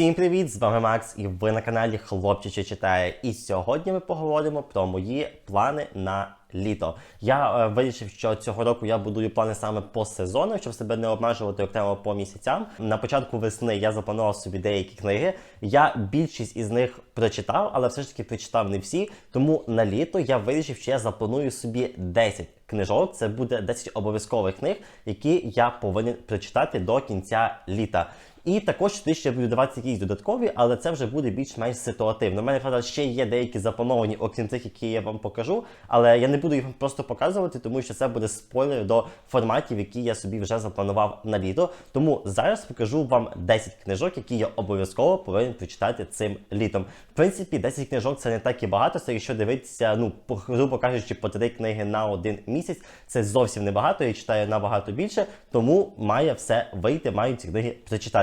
Всім привіт! З вами Макс, і ви на каналі Хлопчиче читає. І сьогодні ми поговоримо про мої плани на літо. Я е, вирішив, що цього року я будую плани саме по сезону, щоб себе не обмежувати окремо по місяцям. На початку весни я запланував собі деякі книги. Я більшість із них прочитав, але все ж таки прочитав не всі. Тому на літо я вирішив, що я запланую собі 10 книжок. Це буде 10 обов'язкових книг, які я повинен прочитати до кінця літа. І також туди ще буду давати якісь додаткові, але це вже буде більш-менш ситуативно. У мене правда ще є деякі заплановані, окрім тих, які я вам покажу, але я не буду їх просто показувати, тому що це буде спойлер до форматів, які я собі вже запланував на літо. Тому зараз покажу вам 10 книжок, які я обов'язково повинен прочитати цим літом. В принципі, 10 книжок це не так і багато. Це якщо дивитися, ну грубо кажучи, по 3 книги на один місяць. Це зовсім небагато. Я читаю набагато більше, тому має все вийти, мають ці книги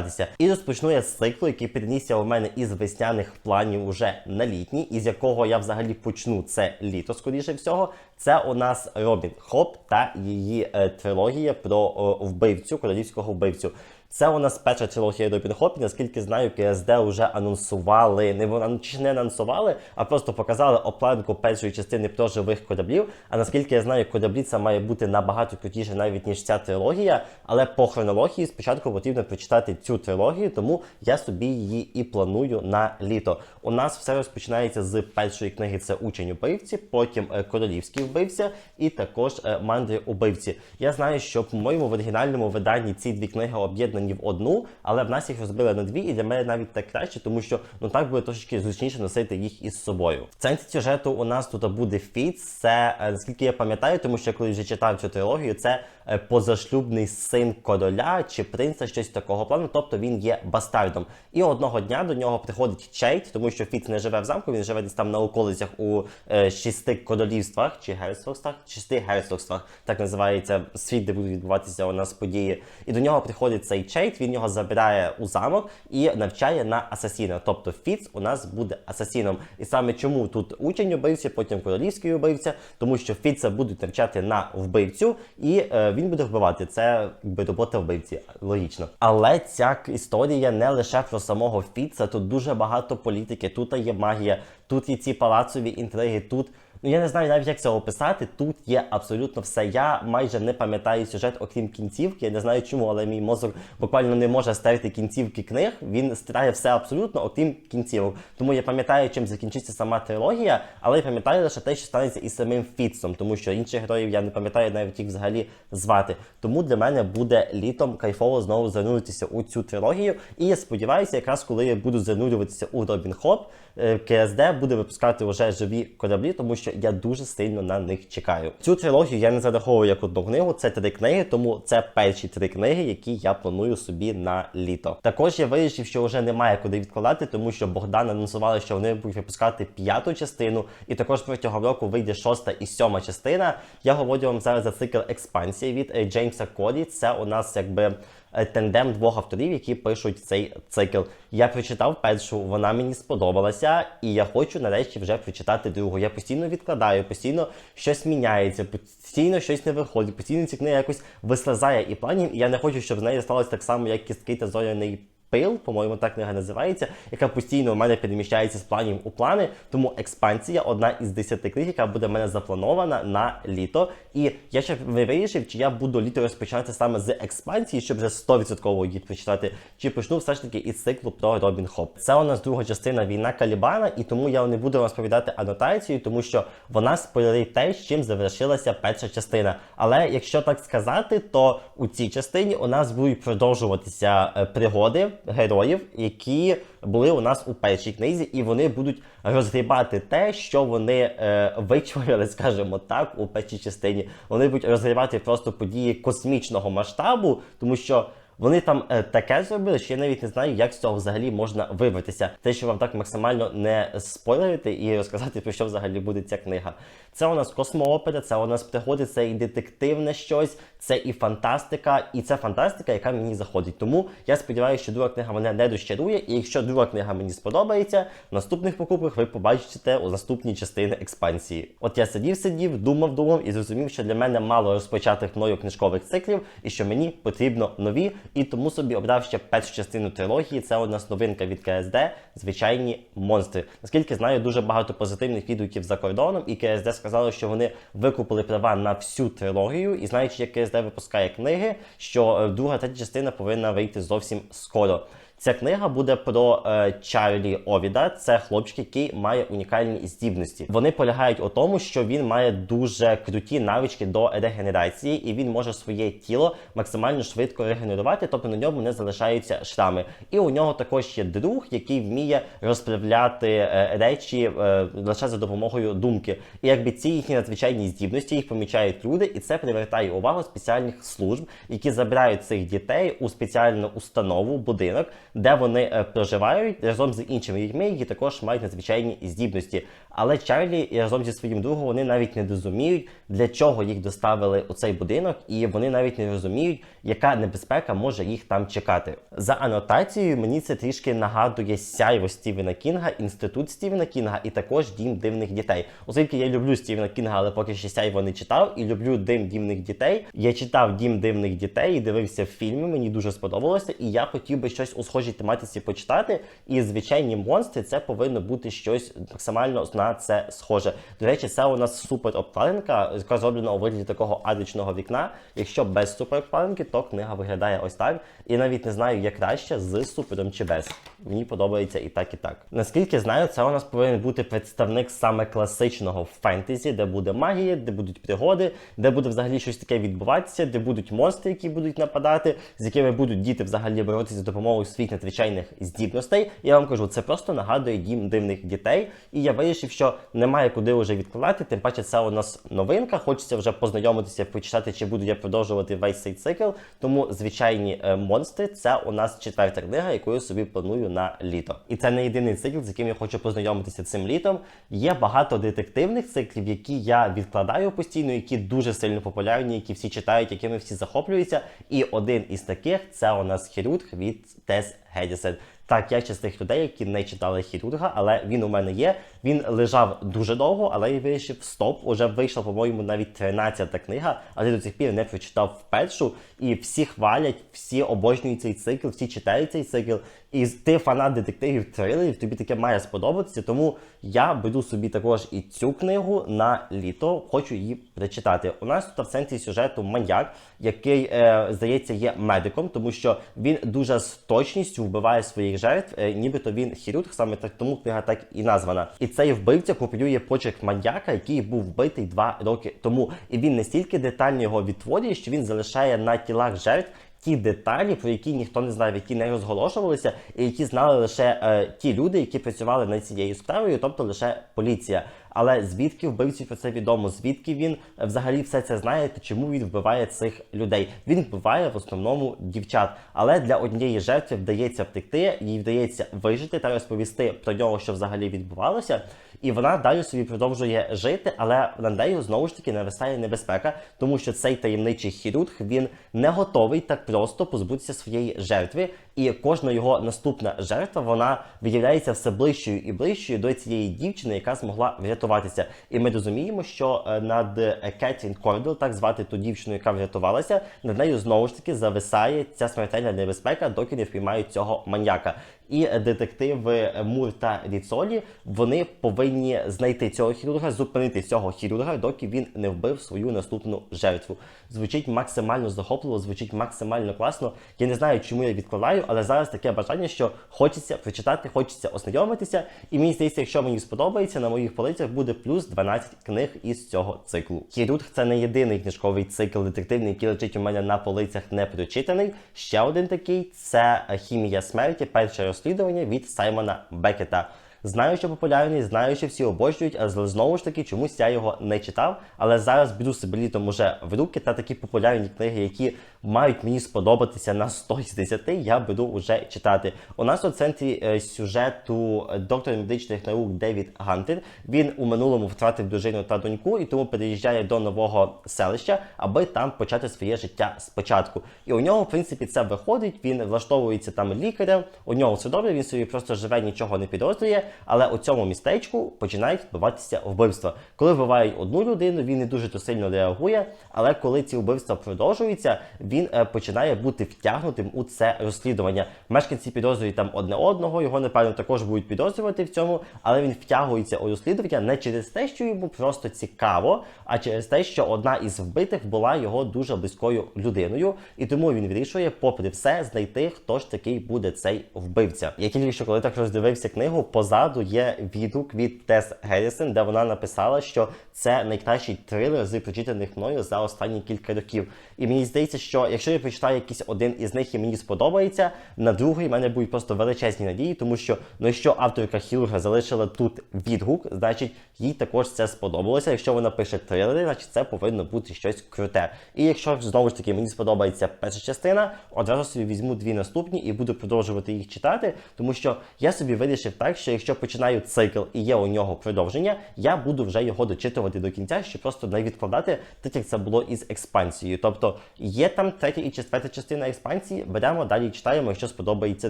прочитатися. І розпочну я з циклу, який перенісся у мене із весняних планів уже на літній, із якого я взагалі почну це літо, скоріше всього. Це у нас Робін Хоп та її е, трилогія про вбивцю, королівського вбивцю. Це у нас перша трилогія Робін Хоп, наскільки знаю, КСД вже анонсували, не вона чи не анонсували, а просто показали оплатку першої частини про живих кораблів. А наскільки я знаю, кораблі це має бути набагато крутіше навіть ніж ця трилогія. Але по хронології спочатку потрібно прочитати цю трилогію, тому я собі її і планую на літо. У нас все розпочинається з першої книги. Це учень убивці, потім е, королівський вбивця і також е, мандри убивці. Я знаю, що по-моєму в оригінальному виданні ці дві книги об'єднані в одну, але в нас їх розбили на дві, і для мене навіть так краще, тому що ну так буде трошечки зручніше носити їх із собою. В центрі сюжету у нас тут буде Фіц. Це е, наскільки я пам'ятаю, тому що я коли вже читав цю трилогію, це позашлюбний син короля чи принца, щось такого плану. Тобто він є бастардом. І одного дня до нього приходить Чейт, тому що Фіц не живе в замку, він живе десь там на околицях у е, шести королівствах чи герцогствах, шести герцогствах, так називається світ, де будуть відбуватися у нас події. І до нього приходить цей Чейт, він його забирає у замок і навчає на асасіна. Тобто Фіц у нас буде асасіном. І саме чому тут учень убивця, потім королівський убивця, тому що Фіца будуть навчати на вбивцю, і е, він буде вбивати. Це якби робота вбивці, логічно. Але ця історія не лише про самого Фіца, тут дуже багато політики, тут є магія, тут є ці палацові інтриги, тут. Ну, я не знаю навіть як це описати. Тут є абсолютно все. Я майже не пам'ятаю сюжет, окрім кінцівки. Я не знаю чому, але мій мозок буквально не може стерти кінцівки книг. Він стирає все абсолютно, окрім кінцівок. Тому я пам'ятаю, чим закінчиться сама трилогія, але я пам'ятаю лише те, що станеться із самим Фітцом, тому що інших героїв я не пам'ятаю навіть їх взагалі звати. Тому для мене буде літом кайфово знову зануритися у цю трилогію. І я сподіваюся, якраз коли я буду занурюватися у Робін Хоп, е, КСД буде випускати вже живі кораблі, тому що я дуже сильно на них чекаю. Цю трилогію я не зараховую як одну книгу, це три книги, тому це перші три книги, які я планую собі на літо. Також я вирішив, що вже немає куди відкладати, тому що Богдан анонсували, що вони будуть випускати п'яту частину, і також протягом року вийде шоста і сьома частина. Я говорю вам зараз за цикл експансії від е, Джеймса Коді. Це у нас якби е, тандем двох авторів, які пишуть цей цикл. Я прочитав першу, вона мені сподобалася, і я хочу нарешті вже прочитати другу. Я постійно відкладаю, постійно щось міняється, постійно щось не виходить, постійно ці книги якось вислизає і планів. І я не хочу, щоб з нею сталося так само, як кістки та зоряний. Пил, по-моєму, так книга називається, яка постійно у мене переміщається з планів у плани. Тому експансія одна із десяти книг, яка буде в мене запланована на літо. І я ще не вирішив, чи я буду літо розпочинати саме з експансії, щоб вже 100% її прочитати, чи почну все ж таки із циклу про Робін Хоп. Це у нас друга частина війна Калібана, і тому я не буду розповідати анотацію, тому що вона спойлерить те, з чим завершилася перша частина. Але якщо так сказати, то у цій частині у нас будуть продовжуватися е, пригоди героїв, які були у нас у першій книзі, і вони будуть розгрібати те, що вони е, вичворили, скажімо так, у першій частині. Вони будуть розгрібати просто події космічного масштабу, тому що. Вони там е, таке зробили, що я навіть не знаю, як з цього взагалі можна вибратися. Те, що вам так максимально не спойлерити і розказати, про що взагалі буде ця книга. Це у нас космоопера, це у нас пригоди, це і детективне щось, це і фантастика, і це фантастика, яка мені заходить. Тому я сподіваюся, що друга книга мене не розчарує. І якщо друга книга мені сподобається, в наступних покупках ви побачите у наступній частині експансії. От я сидів, сидів, думав, думав і зрозумів, що для мене мало розпочатих мною книжкових циклів, і що мені потрібно нові. І тому собі обрав ще першу частину трилогії. Це у нас новинка від КСД, звичайні монстри. Наскільки знаю, дуже багато позитивних відгуків за кордоном, і КСД сказали, що вони викупили права на всю трилогію. І знаючи, як КСД випускає книги, що е, друга третя частина повинна вийти зовсім скоро. Ця книга буде про е, Чарлі Овіда. Це хлопчик, який має унікальні здібності. Вони полягають у тому, що він має дуже круті навички до регенерації, і він може своє тіло максимально швидко регенерувати, тобто на ньому не залишаються шрами. І у нього також є друг, який вміє розправляти е, речі е, лише за допомогою думки. І якби ці їхні надзвичайні здібності їх помічають люди, і це привертає увагу спеціальних служб, які забирають цих дітей у спеціальну установу, будинок, де вони е, проживають разом з іншими людьми, які також мають надзвичайні здібності. Але Чарлі разом зі своїм другом вони навіть не розуміють, для чого їх доставили у цей будинок, і вони навіть не розуміють, яка небезпека може їх там чекати. За анотацією мені це трішки нагадує сяйво Стівена Кінга, інститут Стівена Кінга і також дім дивних дітей. Оскільки я люблю Стівена Кінга, але поки ще сяйво не читав, і люблю дим дивних дітей. Я читав дім дивних дітей і дивився фільми. Мені дуже сподобалося, і я хотів би щось у схожій тематиці почитати. І звичайні монстри це повинно бути щось максимально на це схоже. До речі, це у нас супер обкладинка, яка зроблена у вигляді такого арочного вікна. Якщо без супер обкладинки, то книга виглядає ось так. І навіть не знаю, як краще з супером чи без. Мені подобається і так, і так. Наскільки знаю, це у нас повинен бути представник саме класичного фентезі, де буде магія, де будуть пригоди, де буде взагалі щось таке відбуватися, де будуть монстри, які будуть нападати, з якими будуть діти взагалі боротися за допомогою своїх надзвичайних здібностей. Я вам кажу, це просто нагадує дім дивних дітей. І я вирішив, що немає куди вже відкладати. Тим паче, це у нас новинка. Хочеться вже познайомитися, почитати, чи буду я продовжувати весь цей цикл. Тому звичайні е, монстри це у нас четверта книга, яку я собі планую на літо. І це не єдиний цикл, з яким я хочу познайомитися цим літом. Є багато детективних циклів, які я відкладаю постійно, які дуже сильно популярні, які всі читають, якими всі захоплюються. І один із таких це у нас хірург від Тес Гедісен. Так, я ще з тих людей, які не читали хірурга, але він у мене є. Він лежав дуже довго, але я вирішив стоп. Уже вийшла, по-моєму, навіть 13-та книга, але до цих пір не прочитав першу. І всі хвалять, всі обожнюють цей цикл, всі читають цей цикл. І ти фанат детективів трилерів, тобі таке має сподобатися. Тому я беру собі також і цю книгу на літо, хочу її прочитати. У нас тут в центрі сюжету маньяк, який, е, здається, є медиком, тому що він дуже з точністю вбиває своїх жертв, е, нібито він хірург, саме так тому книга так і названа. І цей вбивця копіює почерк маньяка, який був вбитий два роки тому. І він настільки детально його відтворює, що він залишає на тілах жертв. Ті деталі, про які ніхто не знав, які не розголошувалися, і які знали лише е, ті люди, які працювали над цією справою, тобто лише поліція. Але звідки вбивці про це відомо? Звідки він е, взагалі все це знає? Та чому він вбиває цих людей? Він вбиває в основному дівчат. Але для однієї жертви вдається втекти, їй вдається вижити та розповісти про нього, що взагалі відбувалося. І вона далі собі продовжує жити, але на нею знову ж таки нависає небезпека, тому що цей таємничий хірург він не готовий так просто позбутися своєї жертви, і кожна його наступна жертва вона виявляється все ближчою і ближчою до цієї дівчини, яка змогла врятуватися. І ми розуміємо, що е, над е, Кетрін Кордел, так звати ту дівчину, яка врятувалася, над нею знову ж таки зависає ця смертельна небезпека, доки не впіймають цього маньяка. І детективи Мур та Ріцолі вони повинні знайти цього хірурга, зупинити цього хірурга, доки він не вбив свою наступну жертву. Звучить максимально захопливо, звучить максимально класно. Я не знаю, чому я відкладаю, але зараз таке бажання, що хочеться прочитати, хочеться ознайомитися. І мені здається, якщо мені сподобається, на моїх полицях буде плюс 12 книг із цього циклу. Хірург це не єдиний книжковий цикл детективний, який лежить у мене на полицях не прочитаний. Ще один такий це хімія смерті, перше розслідування від Саймона Бекета. Знаю, що популярний, знаю, що всі обожнюють, але знову ж таки чомусь я його не читав. Але зараз беру себе літом уже в руки та такі популярні книги, які мають мені сподобатися на 100 з 10, я беру вже читати. У нас у центрі е, сюжету доктор медичних наук Девід Гантер. Він у минулому втратив дружину та доньку і тому переїжджає до нового селища, аби там почати своє життя спочатку. І у нього, в принципі, це виходить. Він влаштовується там лікарем. У нього все добре. Він собі просто живе, нічого не підозрює. Але у цьому містечку починають відбуватися вбивства. Коли вбивають одну людину, він не дуже то сильно реагує. Але коли ці вбивства продовжуються, він е, починає бути втягнутим у це розслідування. Мешканці підозрюють там одне одного, його напевно також будуть підозрювати в цьому, але він втягується у розслідування не через те, що йому просто цікаво, а через те, що одна із вбитих була його дуже близькою людиною, і тому він вирішує, попри все, знайти, хто ж такий буде цей вбивця. Я тільки що коли так роздивився книгу, позаду є відгук від Тес Геррісон, де вона написала, що це найкращий трилер з прочитаних мною за останні кілька років. І мені здається, що якщо я прочитаю якийсь один із них і мені сподобається, на другий в мене будуть просто величезні надії, тому що ну якщо авторка хірурга залишила тут відгук, значить їй також це сподобалося. Якщо вона пише трилери, значить це повинно бути щось круте. І якщо знову ж таки мені сподобається перша частина, одразу собі візьму дві наступні і буду продовжувати їх читати, тому що я собі вирішив так, що якщо починаю цикл і є у нього продовження, я буду вже його дочитувати до кінця, щоб просто не відкладати, так як це було із експансією. Тобто є там третя і четверта частина експансії, беремо далі читаємо, якщо сподобається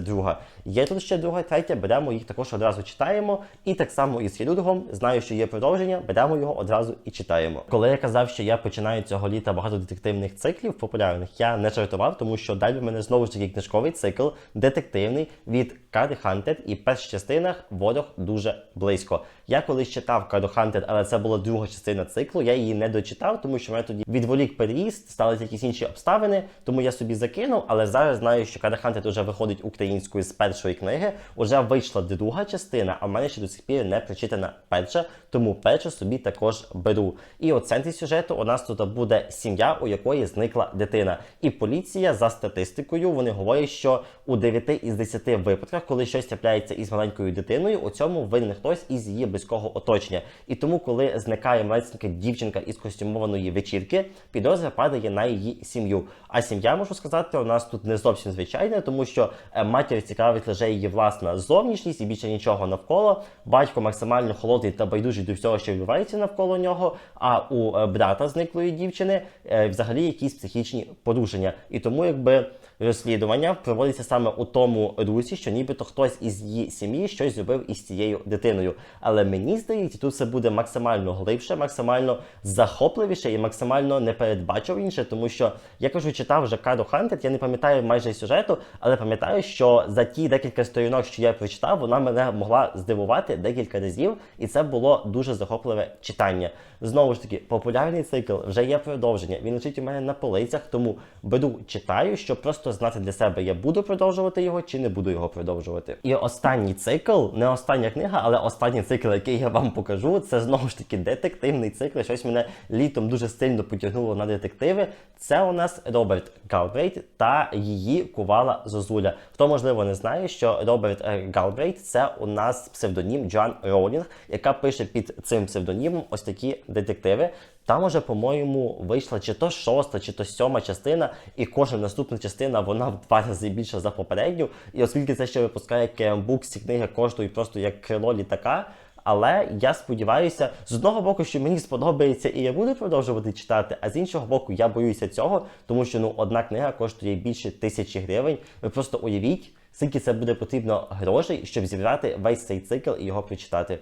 друга. Є тут ще друга, третя, беремо їх також одразу читаємо. І так само із хірургом, знаю, що є продовження, беремо його одразу і читаємо. Коли я казав, що я починаю цього літа багато детективних циклів популярних, я не жартував, тому що далі в мене знову ж таки книжковий цикл, детективний від Карди Хантед, і в перших частинах ворог дуже близько. Я колись читав Карду Хантед, але це була друга частина циклу. Я її не дочитав, тому що мене тоді відволік переїзд, сталися якісь інші обставини, тому я собі закинув. Але зараз знаю, що Кадаханте вже виходить українською з першої книги. Уже вийшла друга частина, а в мене ще до сих пір не прочитана перша, тому першу собі також беру. І у центрі сюжету у нас тут буде сім'я, у якої зникла дитина. І поліція за статистикою вони говорять, що у 9 із 10 випадках, коли щось трапляється із маленькою дитиною, у цьому винен хтось із її близького оточення. І тому, коли зникає маленька дівчинка із костюмованої вечірки, підозра падає на її сім'ю. А сім'я, можу сказати, у нас тут не зовсім звичайна, тому що е, матір цікавить лише її власна зовнішність і більше нічого навколо. Батько максимально холодний та байдужий до всього, що відбувається навколо нього. А у е, брата зниклої дівчини е, взагалі якісь психічні порушення. І тому, якби розслідування проводиться саме у тому русі, що нібито хтось із її сім'ї щось зробив із цією дитиною. Але мені здається, тут все буде максимально глибше, максимально захопливіше і максимально непередбачуваніше, тому що я кажу, читав вже Кару Хантед, я не пам'ятаю майже сюжету, але пам'ятаю, що за ті декілька сторінок, що я прочитав, вона мене могла здивувати декілька разів, і це було дуже захопливе читання. Знову ж таки, популярний цикл вже є продовження. Він лежить у мене на полицях, тому беру, читаю, щоб просто знати для себе, я буду продовжувати його чи не буду його продовжувати. І останній цикл, не остання книга, але останній цикл, який я вам покажу, це знову ж таки детективний цикл. Щось мене літом дуже сильно потягнуло на детективи. Це у нас Роберт Галбрейт та її кувала Зозуля. Хто можливо не знає, що Роберт е, Галбрейт це у нас псевдонім Джоан Роулінг, яка пише під цим псевдонімом ось такі детективи. Там уже, по-моєму, вийшла чи то шоста, чи то сьома частина, і кожна наступна частина вона в два рази більша за попередню. І оскільки це ще випускає KM ці книги коштують просто як крило літака. Але я сподіваюся, з одного боку, що мені сподобається і я буду продовжувати читати, а з іншого боку, я боюся цього, тому що ну одна книга коштує більше тисячі гривень. Ви просто уявіть, скільки це буде потрібно грошей, щоб зібрати весь цей цикл і його прочитати.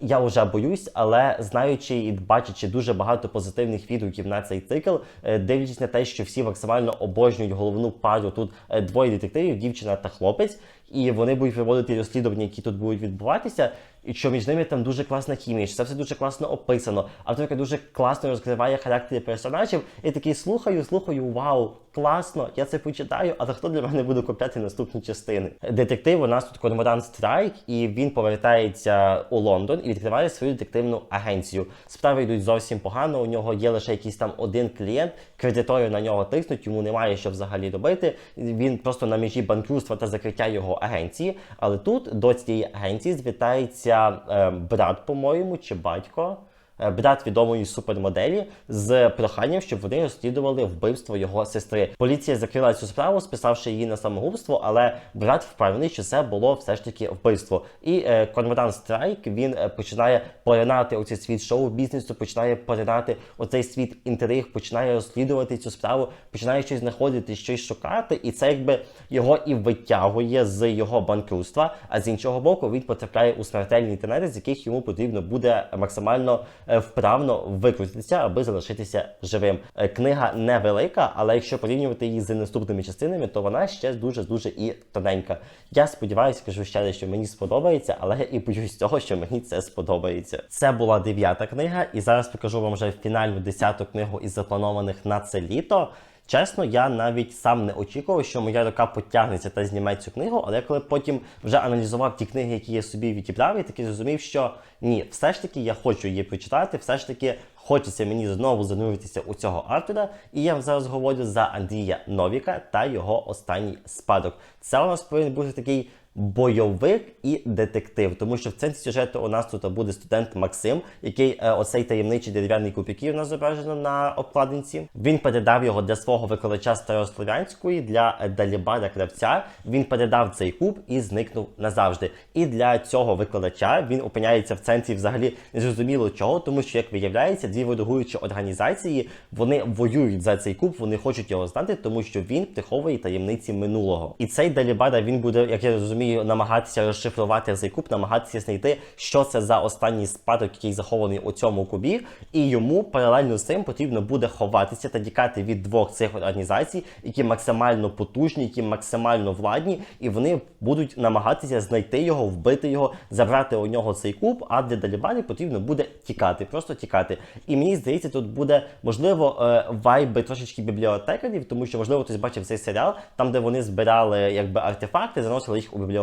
Я вже боюсь, але знаючи і бачачи дуже багато позитивних відгуків на цей цикл, е, дивлячись на те, що всі максимально обожнюють головну пару тут е, двоє детективів, дівчина та хлопець, і вони будуть проводити розслідування, які тут будуть відбуватися, і що між ними там дуже класна хімія, що це все дуже класно описано. Авторка дуже класно розкриває характери персонажів. І такий слухаю, слухаю, вау, класно, я це почитаю, але хто для мене буде купляти наступні частини? Детектив у нас тут Корморан Страйк, і він повертається у Лондон і відкриває свою детективну агенцію. Справи йдуть зовсім погано. У нього є лише якийсь там один клієнт, кредитори на нього тиснуть, йому немає що взагалі робити. Він просто на межі банкрутства та закриття його агенції. Але тут до цієї агенції звітається е, брат, по-моєму, чи батько. Е, брат відомої супермоделі з проханням, щоб вони розслідували вбивство його сестри. Поліція закрила цю справу, списавши її на самогубство, але брат впевнений, що це було все ж таки вбивство. І е, Кормодан Страйк він е, починає поринати оцей світ шоу-бізнесу, починає поринати оцей світ інтриг, починає розслідувати цю справу, починає щось знаходити, щось шукати, і це якби його і витягує з його банкрутства. А з іншого боку, він потрапляє у смертельні тенери, з яких йому потрібно буде максимально е, вправно викрутитися, аби залишитися живим. Е, Книга невелика, але якщо порівнювати її з наступними частинами, то вона ще дуже дуже і тоненька. Я сподіваюся, кажу ще що мені сподобається, але і боюсь того, що мені це сподобається. Це була дев'ята книга, і зараз покажу вам вже фінальну десяту книгу із запланованих на це літо. Чесно, я навіть сам не очікував, що моя рука потягнеться та зніме цю книгу, але коли потім вже аналізував ті книги, які я собі відібрав, я таки зрозумів, що ні, все ж таки я хочу її прочитати, все ж таки хочеться мені знову зануритися у цього автора. І я зараз говорю за Андрія Новіка та його останній спадок. Це у нас повинен бути такий бойовик і детектив, тому що в центрі сюжету у нас тут буде студент Максим, який е, оцей таємничий дерев'яний куб, який у нас зображено на обкладинці. Він передав його для свого викладача старослов'янської для е, Далібара кравця. Він передав цей куб і зникнув назавжди. І для цього викладача він опиняється в центрі взагалі незрозуміло чого, тому що як виявляється, дві ворогуючі організації вони воюють за цей куб, вони хочуть його знати, тому що він приховує таємниці минулого. І цей Далібара він буде, як я розумію, намагатися розшифрувати цей куб, намагатися знайти, що це за останній спадок, який захований у цьому кубі. І йому паралельно з цим потрібно буде ховатися та тікати від двох цих організацій, які максимально потужні, які максимально владні, і вони будуть намагатися знайти його, вбити його, забрати у нього цей куб. А для Далібари потрібно буде тікати, просто тікати. І мені здається, тут буде можливо е, вайби трошечки бібліотекарів, тому що можливо хтось бачив цей серіал, там де вони збирали якби артефакти, заносили їх у бібліотеку,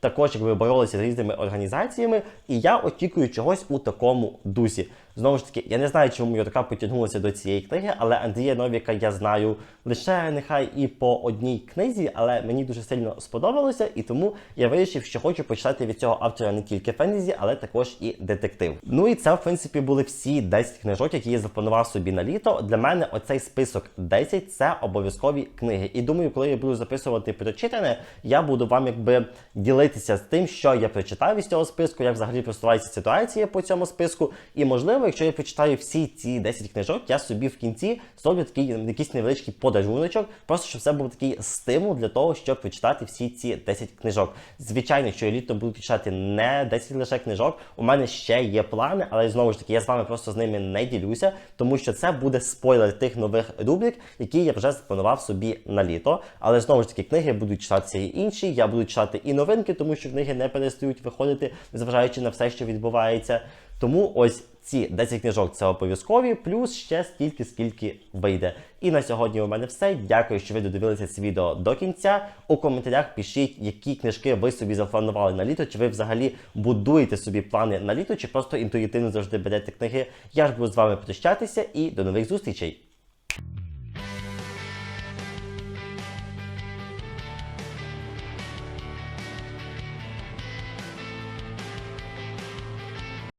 також якби боролися з різними організаціями. І я очікую чогось у такому дусі. Знову ж таки, я не знаю, чому рука потягнулася до цієї книги, але Андрія Новіка я знаю лише нехай і по одній книзі, але мені дуже сильно сподобалося, і тому я вирішив, що хочу почитати від цього автора не тільки фентезі, але також і детектив. Ну і це, в принципі, були всі 10 книжок, які я запланував собі на літо. Для мене оцей список 10 це обов'язкові книги. І думаю, коли я буду записувати прочитане, я буду вам якби ділитися з тим, що я прочитав із цього списку, як взагалі просувається ситуація по цьому списку. І можливо, якщо я прочитаю всі ці 10 книжок, я собі в кінці зроблю такий якийсь невеличкий подаруночок, просто щоб це був такий стимул для того, щоб прочитати всі ці 10 книжок. Звичайно, що я літом буду читати не 10 лише книжок. У мене ще є плани, але знову ж таки я з вами просто з ними не ділюся, тому що це буде спойлер тих нових рубрик, які я вже запланував собі на літо. Але знову ж таки, книги будуть читатися і інші. Я буду читати і новинки, тому що книги не перестають виходити, незважаючи на все, що відбувається. Тому ось ці 10 книжок це обов'язкові, плюс ще стільки, скільки вийде. І на сьогодні у мене все. Дякую, що ви додивилися це відео до кінця. У коментарях пишіть, які книжки ви собі запланували на літо, чи ви взагалі будуєте собі плани на літо, чи просто інтуїтивно завжди берете книги. Я ж буду з вами прощатися і до нових зустрічей.